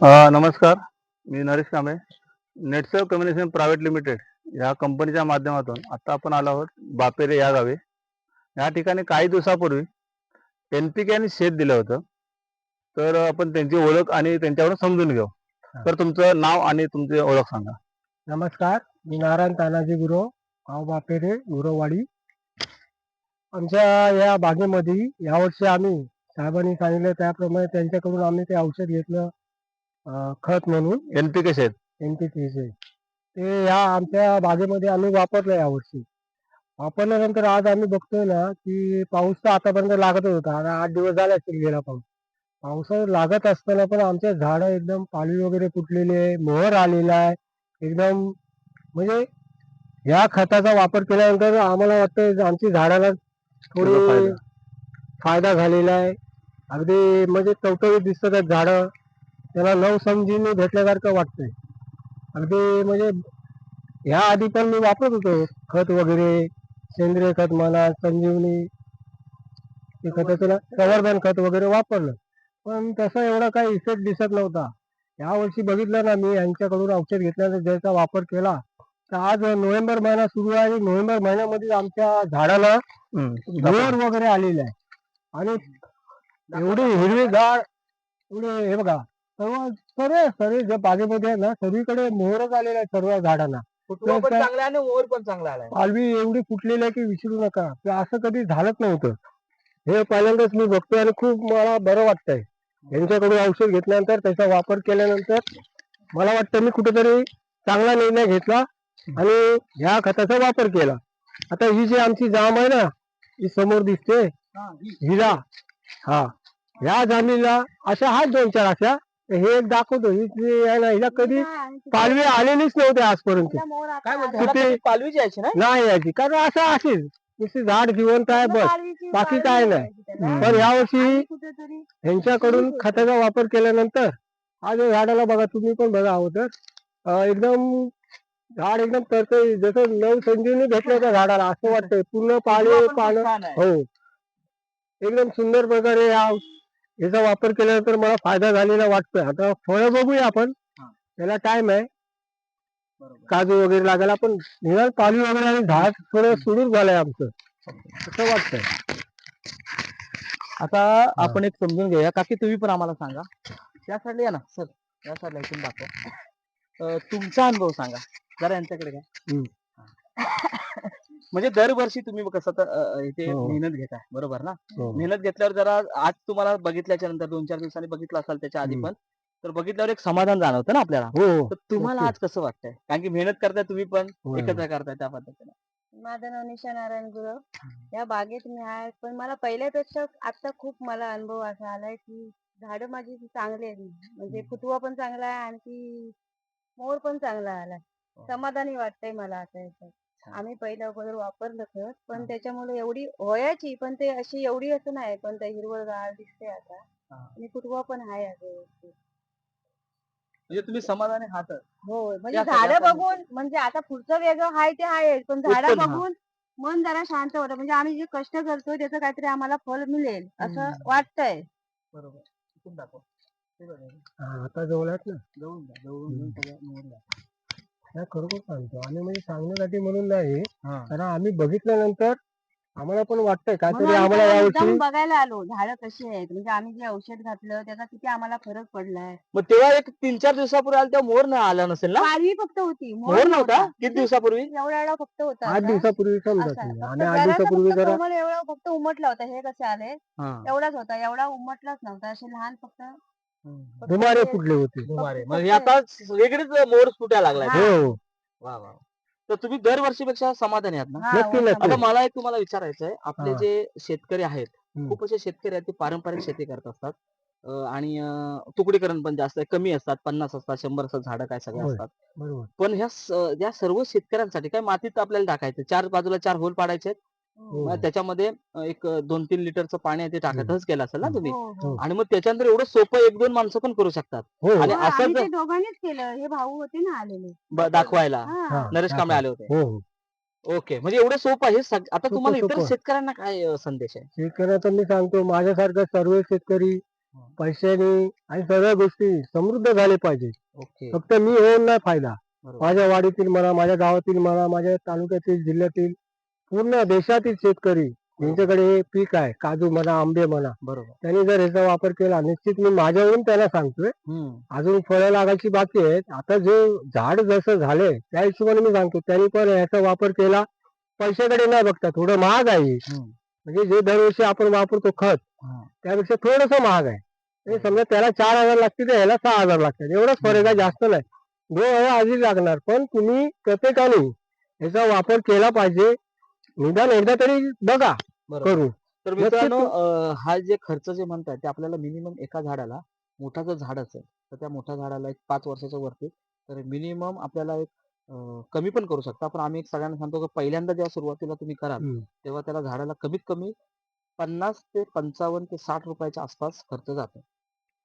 नमस्कार. मी Naresh Kamble. Netsev communication private limited या कंपनीच्या माध्यमातून आता आपण आलो आहोत बापेरे या गावी. या ठिकाणी काही दिवसापूर्वी एन पी के आणि शेत दिलं होतं. तर आपण त्यांची ओळख आणि त्यांच्याकडून समजून घेऊ. तर तुमचं नाव आणि तुमची ओळख सांगा. नमस्कार. मी नारायण तानाजी गुरव गाव बापेरे गुरववाडी. आमच्या या बागेमध्ये यावर्षी आम्ही साहेबांनी सांगितलं त्याप्रमाणे त्यांच्याकडून आम्ही ते औषध घेतलं. अं, खत म्हणून एन पी के शेत एन पी ते या आमच्या बागेमध्ये आम्ही वापरलं यावर्षी. वापरल्यानंतर आज आम्ही बघतोय ना की पाऊस तर आतापर्यंत लागतच होता. आता आठ दिवस झाले असतील गेला पाऊस. पाऊस लागत असताना पण आमच्या झाडं एकदम पालवी वगैरे फुटलेली आहे मोहर आलेला आहे. एकदम म्हणजे या खताचा वापर केल्यानंतर आम्हाला वाटतं आमची झाडाला थोडी फायदा. फायदा झालेला आहे. अगदी म्हणजे टवटवीत दिसतात आहेत झाडं. त्याला नवसंजीवनी भेटल्यासारखं वाटतंय. अगदी म्हणजे ह्या आधी पण मी वापरत होतो. खत वगैरे सेंद्रिय खत म्हणा संजीवनी ते खताचं संवर्धन खत वगैरे वापरलं. पण तसा एवढा काही इफेक्ट दिसत नव्हता. यावर्षी बघितलं ना मी यांच्याकडून औषध घेतल्यानंतर ज्याचा वापर केला तर आज नोव्हेंबर महिना सुरू आहे. आणि नोव्हेंबर महिन्यामध्ये आमच्या झाडाला. मोहर वगैरे आलेले आहे. आणि एवढी हिरवी झाड एवढे हे बघा सर्व सर्व सर्व ज्या बागेमध्ये आहे ना सगळीकडे मोहरच आलेला आहे सर्व झाडांना. फुटवा पण चांगला आहे आणि मोर पण चांगला आलाय. पालवी एवढी फुटलेली आहे की विसरू नका. ते असं कधी झालंच नव्हतं. हे पहिल्यांदाच मी बघतोय आणि खूप मला बरं वाटतंय. यांच्याकडून औषध घेतल्यानंतर त्याचा वापर केल्यानंतर मला वाटतं मी कुठेतरी चांगला निर्णय घेतला आणि ह्या खताचा वापर केला. आता ही जी आमची जाम आहे ना ही समोर दिसते. हिरा. हा. ह्या जामीला अशा आहेत दोन चार अशा हे एक दाखवतो ही हिला कधी पालवी आलेलीच नव्हते आजपर्यंत. काय पालवीची यायची नाही? याची कारण असं असेल नुसती झाड जिवंत आहे बस. बाकी काय नाही पण यावर्षी ह्यांच्याकडून खताचा वापर केल्यानंतर आज झाडाला बघा तुम्ही पण बघा अगोदर अं, एकदम झाड एकदम तरतरी जसं नवसंजीवनी भेटलं त्या झाडाला असं वाटतंय. पूर्ण पाणी पानं हो. एकदम सुंदर प्रकारे या याचा वापर केल्यानंतर मला फायदा झालेला वाटतोय. आता फळं बघूया आपण. त्याला टाइम आहे. काजू वगैरे लागायला पण निदान पाली वगैरे आणि झाड थोडं सुडून झालंय आमचं. असं वाटतंय. आता आपण एक समजून घेऊया. काकी तुम्ही पण आम्हाला सांगा. त्या साईडला या ना. सर या साईडला इथून दाखव. अं, तुमचा अनुभव सांगा. जरा यांच्याकडे. हा. म्हणजे दरवर्षी तुम्ही कसं तर इथे हो. मेहनत घेताय. बरोबर ना? हो. मेहनत घेतल्यावर जरा आज तुम्हाला बघितल्याच्या नंतर दोन चार दिवसांनी बघितलं असाल त्याच्या आधी हम्म. पण तर बघितल्यावर एक समाधान जाणवतं ना आपल्याला? हो तर तुम्हाला आज कसं वाटतंय? कारण की मेहनत करताय तुम्ही पण हो. एकत्र करताय त्या पद्धतीने. माझं नाव निशा नारायण गुरव. या बागेत मी आहे पण मला पहिल्यापेक्षा आता खूप मला अनुभव असा आलाय की झाडं माझी चांगली आहेत. म्हणजे फुटवा पण चांगला आहे आणखी मोर पण चांगला आलाय. समाधानी वाटतंय मला आता याच्यात. आम्ही पहिल्या अगोदर वापरलं खत पण त्याच्यामुळे एवढी व्हायची पण ते अशी एवढी असं नाही पण ते हिरवळगार दिसते आता. आणि फुटवा पण आहे व्यवस्थित. म्हणजे तुम्ही समाधानी आहात. हो म्हणजे झाडं बघून म्हणजे आता पुढचं वेगळं आहे ते आहे पण झाडं उत्पन्न, हा. बघून मन जरा शांत होतं. म्हणजे आम्ही जे कष्ट करतोय त्याचं काहीतरी आम्हाला फळ मिळेल असं हम्म. वाटतंय. बरोबर. इथून दाखव. हे बघा, हे हा, आता जवळ आहेत ना? जवळून द्या, जवळून घेऊन सगळं मोहर द्या. त्या खरोखर सांगतो. आणि म्हणजे सांगण्यासाठी म्हणून नाही हा. कारण आम्ही बघितल्यानंतर आम्हाला पण वाटतंय काहीतरी म्हणून आम्ही आम्हाला यावर्षी बघायला आलो झाडं कशी आहेत? म्हणजे आम्ही जे औषध घातलं त्याचा किती आम्हाला फरक पडलाय? मग तेव्हा एक तीन चार दिवसापूर्वी आला तेव्हा मोर नाही आला नसेल ना? पालवी फक्त होती. मोर मोर नव्हता? किती दिवसापूर्वी? एवढा एवढा फक्त होता. आठ आता. दिवसापूर्वी समजा असा. तुम्ही. फक्त आणि आठ जरासा दिवसापूर्वी फक्त जरा कोमल एवढा फक्त उमटला होता. हे कसे आले? हा. एवढाच होता. एवढा उमटलाच नव्हता. असे लहान फक्त धुमारे फुटले होते दुमारे. म्हणजे ते- आता वेगळीच मोर फुटायला लागलाय हा. हो वा वा तर तुम्ही दरवर्षीपेक्षा समाधानी आहात ना नक्की, होता नक्की. आता. मला एक तुम्हाला विचारायचं आहे आपले हा. जे शेतकरी आहेत हम्म. खूप असे शेतकरी आहेत ते पारंपरिक शेती करत असतात अं, आणि अं, तुकडीकरण पण जास्त आहे कमी असतात पन्नास असतात शंभर असतात झाडं काय सगळे होय. असतात बरोबर पण ह्या स- या सर्व शेतकऱ्यांसाठी काय मातीत आपल्याला टाकायचं चार बाजूला चार होल पाडायचे आहेत. हो. मग त्याच्यामध्ये अं, एक दोन तीन लिटरचं पाणी आहे ते टाकायचंच केलं असेल ना. तुम्ही? हो, हो. आणि मग त्याच्यानंतर एवढं सोपं एक दोन माणसं पण करू शकतात. हो आणि हो, असं आम्ही जर- ते दोघांनीच केलं. हे भाऊ होते ना आलेले. ब- दाखवायला. हा. हा. नरेश कांबळे आले होते. हो हो. ओके. म्हणजे एवढं सोपं आहे हे सग- आता सोपं- तुम्हाला इतर सोपं. शेतकऱ्यांना काय अं, संदेश आहे? शेतकऱ्याचा मी सांगतो माझ्यासारखा सर्व शेतकरी पैशाने आणि सगळ्या गोष्टी समृद्ध झाले पाहिजे. ओके. फक्त मी होऊन नाही फायदा. बरोबर. माझ्या वाडीतील म्हणा माझ्या गावातील म्हणा माझ्या तालुक्यातील जिल्ह्यातील पूर्ण देशातील शेतकरी यांच्याकडे हे पीक आहे. काजू म्हणा आंबे म्हणा. बरोबर. त्यांनी जर ह्याचा वापर केला निश्चित मी माझ्यावरून त्यांना सांगतोय. हम्म. अजून फळं लागायची बाकी आहेत. आता जे झाड जसं झाले त्या हिशोबाने मी सांगतो. त्यांनी पण याचा वापर केला. पैशाकडे न बघता थोडं महाग आहे. हम्म. म्हणजे जे दरवर्षी आपण वापरतो खत हा. त्यापेक्षा थोडस महाग आहे. म्हणजे समजा त्याला चार हजार लागतील तर ह्याला सहा हजार लागतात एवढाच फरक आहे जास्त नाही. दोन हजार आधी लागणार. पण तुम्ही प्रत्येकाने याचा वापर केला पाहिजे. निदान एकदा तरी बघा बरोबर. करून तर मित्रांनो अं, हा जे खर्च जे म्हणताय ते आपल्याला मिनिमम एका झाडाला मोठा जर झाड असेल तर त्या मोठ्या झाडाला एक पाच वर्षाच्या वरती तर मिनिमम आपल्याला एक अं, कमी पण करू शकता. पण आम्ही एक सगळ्यांना सांगतो की पहिल्यांदा जेव्हा सुरुवातीला तुम्ही कराल हम्म. तेव्हा त्याला झाडाला कमीत कमी पन्नास ते पंचावन्न ते साठ रुपयाच्या आसपास खर्च जातो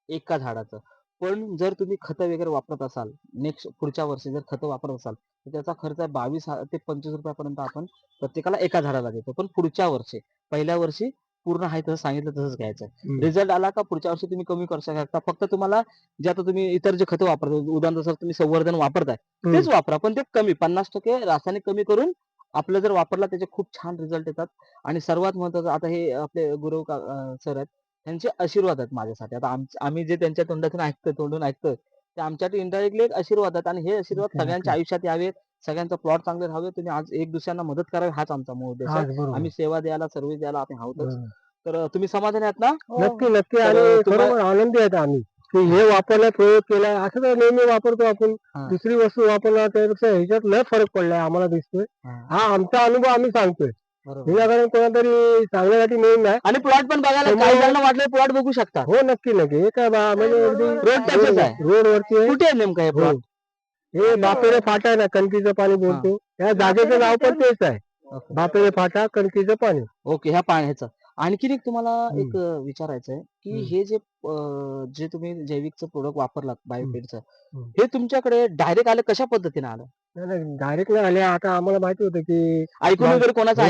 एका झाडाचं. पण जर तुम्ही खतं वगैरे वापरत असाल नेक्स्ट पुढच्या वर्षी जर खतं वापरत असाल तर त्याचा खर्च आहे बावीस ते पंचवीस रुपयापर्यंत आपण प्रत्येकाला एका झाडाला देतो पण पुढच्या वर्षी पहिल्या वर्षी पूर्ण आहे तसं सांगितलं तसंच घ्यायचं. रिझल्ट आला का पुढच्या वर्षी तुम्ही कमी करू शकता फक्त तुम्हाला जे आता तुम्ही इतर जे खतं वापरता उदाहरण जसं तुम्ही संवर्धन वापरताय. तेच वापरा पण ते कमी पन्नास टक्के रासायनिक कमी करून आपलं जर वापरला त्याचे खूप छान रिझल्ट येतात आणि सर्वात महत्वाचं आता हे आपले गुरु सर आहेत त्यांचे आशीर्वाद आहेत माझ्यासाठी. आता आम्ही जे त्यांच्या तोंडातून ऐकतोय तोंडून ऐकतोय ते आमच्यासाठी इनडायरेक्टली एक आशीर्वाद आहेत. आणि हे आशीर्वाद सगळ्यांच्या. आयुष्यात यावेत. सगळ्यांचा प्लॉट चांगले राहावे. तुम्ही आज एक दुसऱ्यांना मदत करावी हाच आमचा मूळ उद्देश आहे. आम्ही सेवा द्यायला सर्व्हिस द्यायला आम्ही आहोतच. तर तुम्ही समाधानी आहात ना? नक्की नक्की. तर आणि आनंदी आहेत आम्ही. की हे वापरण्यात प्रयोग केलाय. असं तर नेहमी वापरतो आपण. हा. दुसरी वस्तू वापरणार त्यापेक्षा ह्याच्यात लय फरक पडलाय आम्हाला दिसतोय. हा आमचा अनुभव आम्ही सांगतोय. बरोबर. विनाकारण कोणातरी सांगण्यासाठी नेहमी नाही आणि प्लॉट पण बघायला समोर- काही जणांना वाटलं प्लॉट बघू शकता. हो नक्की नक्की. हे काय बा- म्हणजे रोड- टचच आहे. रोड वरती आहे. कुठे आहे नेमकं हे हो. प्लॉट हे बापेरे फाटा आहे ना कणकीचं पाणी बोलतो. या जागेचं नाव पण तेच आहे. बापेरे फाटा कणकीचं पाणी. ओके ह्या पाण्याचं. आणखीन एक तुम्हाला हम्म. एक अं, विचारायचं आहे की हम्म. हे जे अं, जे तुम्ही जैविकचं प्रोडक्ट वापरलात हम्म. हे तुमच्याकडे डायरेक्ट आलं कशा पद्धतीने आलं डायरेक्ट नाही आले आता आम्हाला माहिती होतं की ऐकून बा- वगैरे कोणाचं हो.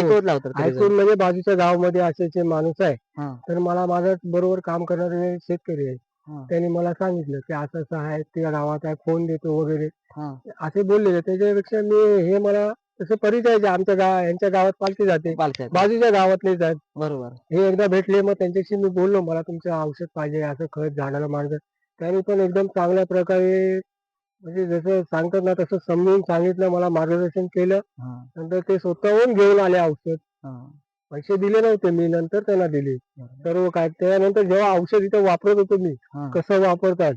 जण? ऐकून म्हणजे बाजूच्या गावामध्ये असे माणूस आहे हा. तर मला माझ्या बरोबर काम करणारे शेतकरी आहे हा. त्यांनी मला सांगितलं की असं असं आहे त्या गावात आहे फोन देतो वगैरे हा. असे बोललेले त्याच्यापेक्षा मी हे मला तसं परिचयाचे आमच्या गाव यांच्या गावात पालखी जाते. बाजूच्या गावातलेच आहेत बरोबर. हे एकदा भेटले मग त्यांच्याशी मी बोललो मला तुमचं औषध पाहिजे असं खत झाडाला मारलं त्यांनी पण एकदम चांगल्या प्रकारे म्हणजे जसं सांगतात ना तसं समजून सांगितलं मला मार्गदर्शन केलं. हा, नंतर ते स्वतःहून घेऊन आले औषध. हा. पैसे दिले नव्हते मी नंतर त्यांना दिले. सर्व काय त्यानंतर जेव्हा औषध इथं वापरत होतो मी हा. कसं वापरतात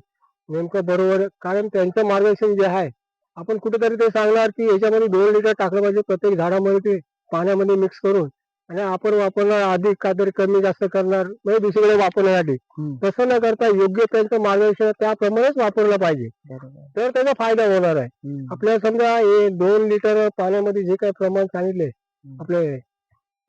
नेमकं बरोबर कारण त्यांचं मार्गदर्शन जे आहे आपण कुठेतरी ते सांगणार की याच्यामध्ये दोन लिटर टाकलं पाहिजे प्रत्येक झाडामध्ये ते पाण्यामध्ये मिक्स करून. आणि आपण वापरणार अधिक काहीतरी कमी जास्त करणार म्हणजे दुसरीकडे वापरण्यासाठी. तसं न करता योग्य त्यांचं मार्गदर्शन त्याप्रमाणेच वापरलं पाहिजे. तर त्याचा फायदा होणार आहे. आपल्याला समजा हे दोन लिटर पाण्यामध्ये जे काही प्रमाण सांगितले आपले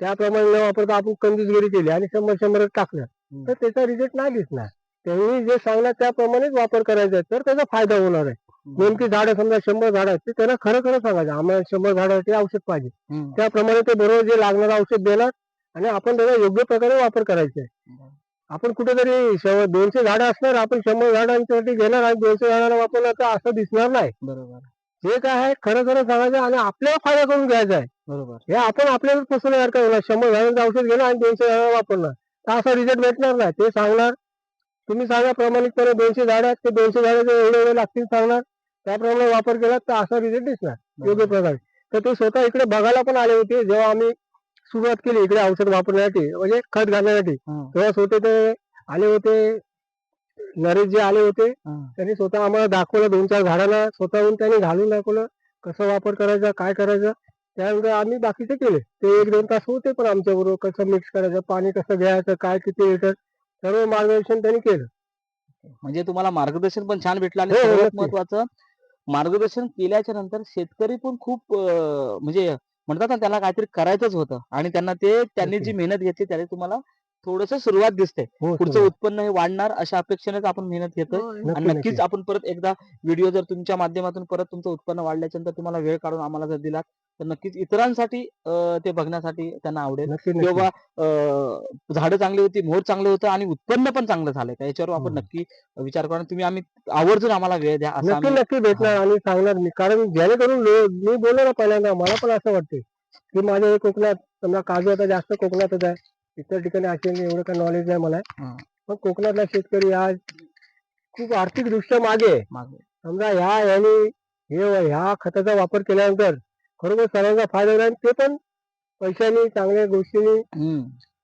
त्याप्रमाणे न वापरता आपण कंजूसगिरी केली आणि शंभर शंभर टाकलं. तर त्याचा रिझल्ट नाही दिसणार त्यांनी जे सांगणार त्याप्रमाणेच वापर करायचा आहे तर त्याचा फायदा होणार आहे. नेमकी झाडं समजा शंभर झाडं आहेत ते त्यांना खरं खरं सांगायचं आम्हाला शंभर झाडासाठी औषध पाहिजे. त्याप्रमाणे ते बरोबर जे लागणारं औषध देणार आणि आपण त्याचा योग्य प्रकारे वापर करायचा आहे. आपण कुठेतरी दोनशे झाडं असणार आपण शंभर झाडांसाठी घेणार आणि दोनशे झाडांना वापरणार तर असं दिसणार नाही. बरोबर. जे काय आहे? खरं खरं सांगायचं आणि आपल्याला फायदा करून घ्यायचा आहे. बरोबर. हे आपण आपल्याला फसवण्यासारखं होणार शंभर झाडांचं औषध घेणार आणि दोनशे झाडं वापरणार. तर असा रिझल्ट भेटणार नाही. ते सांगणार. तुम्ही सांगा प्रामाणिकपणे दोनशे झाड आहेत ते दोनशे झाडं जे एवढे एवढे लागतील सांगणार. त्याप्रमाणे वापर केला तर असा रिझल्ट दिसणार योग्य प्रकारे. तर ते स्वतः इकडे बघायला पण आले होते जेव्हा आम्ही सुरुवात केली इकडे औषध वापरण्यासाठी म्हणजे खत घालण्यासाठी. तेव्हा स्वतः ते आले होते नरेश जे आले होते. त्यांनी स्वतः आम्हाला दाखवलं दोन चार झाडांना स्वतःहून त्यांनी घालून दाखवलं कसं वापर करायचा काय करायचं. त्यानंतर आम्ही बाकीचे केले. ते एक दोन तास होते पण आमच्या बरोबर कसं मिक्स करायचं पाणी कसं घ्यायचं काय किती लिटर सर्व मार्गदर्शन त्यांनी केलं. म्हणजे तुम्हाला मार्गदर्शन पण छान भेटलं आणि हो, हो. महत्वाचं मार्गदर्शन केल्याच्यानंतर शेतकरी पण खूप म्हणजे म्हणतात ना त्याला काहीतरी करायचंच होतं आणि त्यांना ते त्यांनी जी. मेहनत घेतली त्याने तुम्हाला थोडस सुरुवात दिसते. हो पुढचं सुरुवात. उत्पन्न हे वाढणार अशा अपेक्षेनेच आपण मेहनत घेतोय. होय. आणि नक्की नक्कीच नक्की. आपण परत एकदा व्हिडिओ जर तुमच्या माध्यमातून परत तुमचं उत्पन्न वाढल्याच्या नंतर तुम्हाला वेळ काढून आम्हाला जर दिलात तर नक्कीच इतरांसाठी अं, ते बघण्यासाठी त्यांना आवडेल. नक्की की नक्की. बाबा अं, झाडं चांगली होती मोर चांगलं होतं आणि उत्पन्न पण चांगलं झालंय. का याच्यावर आपण हो. नक्की विचार करा. तुम्ही आम्ही आवर्जून आम्हाला वेळ द्या असं नक्की आम्ही नक्की भेटणार आणि सांगणार मी. कारण जेणेकरून लो- मी बोललो ना पहिल्यांदा मला पण असं वाटते की माझ्या हे कोकणात समजा काजू आता जास्त कोकणातच आहे. इतर ठिकाणी असे एवढं काही नॉलेज नाही मला हा. पण कोकणातला शेतकरी आज खूप आर्थिक दृष्ट्या मागे. समजा ह्या याने हे ह्या खताचा वापर केल्यानंतर खरोखर सर्वांचा फायदा होईल ते पण पैशानी चांगल्या गोष्टींनी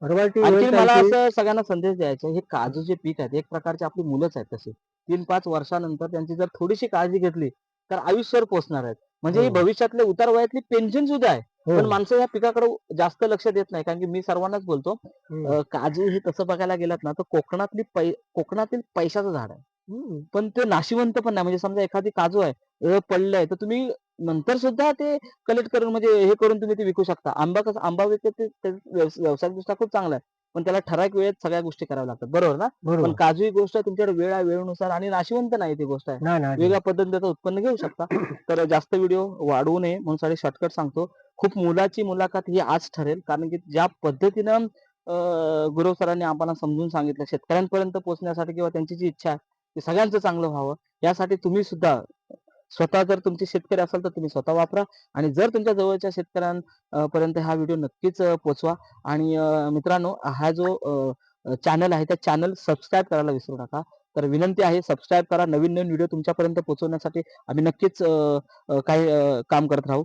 मला. असं सगळ्यांना संदेश द्यायचा हे काजू जे पीक आहेत एक प्रकारचे आपली मुलंच आहेत तसे तीन पाच वर्षानंतर त्यांची जर थोडीशी काळजी घेतली तर आयुष्यावर पोहोचणार आहेत म्हणजे ही हो. भविष्यातले उतार वयातली पेन्शन सुद्धा आहे. पण माणसं या पिकाकडे जास्त लक्ष देत नाही कारण की मी सर्वांनाच बोलतो. अं, काजू हे तसं बघायला गेलात ना तर कोकणातली पै कोकणातील पैशाचं झाड आहे. हम्म. पण ते नाशिवंत पण नाही म्हणजे समजा एखादी काजू आहे अं, पडलंय तर तुम्ही नंतर सुद्धा ते कलेक्ट करून म्हणजे हे करून तुम्ही ते विकू शकता. आंबा कसं आंबा विकत ते ते व्यवस- व्यावसायिकदृष्ट्या खूप चांगला आहे पण त्याला ठराविक वेळेत सगळ्या गोष्टी कराव्या लागतात. बरोबर ना? पण बरोबर. काजू ही गोष्ट तुमच्याकडे वेळ आहे वेळेनुसार आणि नाशिवंत नाही ती गोष्ट आहे. नाही नाही. वेगळ्या पद्धतीने त्याचं उत्पन्न घेऊ शकता. तर जास्त व्हिडिओ वाढवू नये म्हणून साठी शॉर्टकट सांगतो. खूप मुलाची मुलाखत ही आज ठरेल. कारण की ज्या पद्धतीनं गुरव सरांनी आम्हाला समजून सांगितलं शेतकऱ्यांपर्यंत पोहोचण्यासाठी किंवा त्यांची जी इच्छा आहे ती सगळ्यांचं चांगलं व्हावं. यासाठी तुम्ही सुद्धा स्वतः जर तुमचे शेतकरी असाल तर तुम्ही स्वतः वापरा. आणि जर तुमच्या जवळच्या शेतकऱ्यांपर्यंत हा व्हिडिओ नक्कीच पोचवा आणि मित्रांनो हा जो चॅनल आहे त्या चॅनल सबस्क्राईब करायला विसरू नका. तर विनंती आहे सबस्क्राईब करा. नवीन नवीन व्हिडिओ तुमच्यापर्यंत पोहोचवण्यासाठी आम्ही नक्कीच काही काम करत राहू.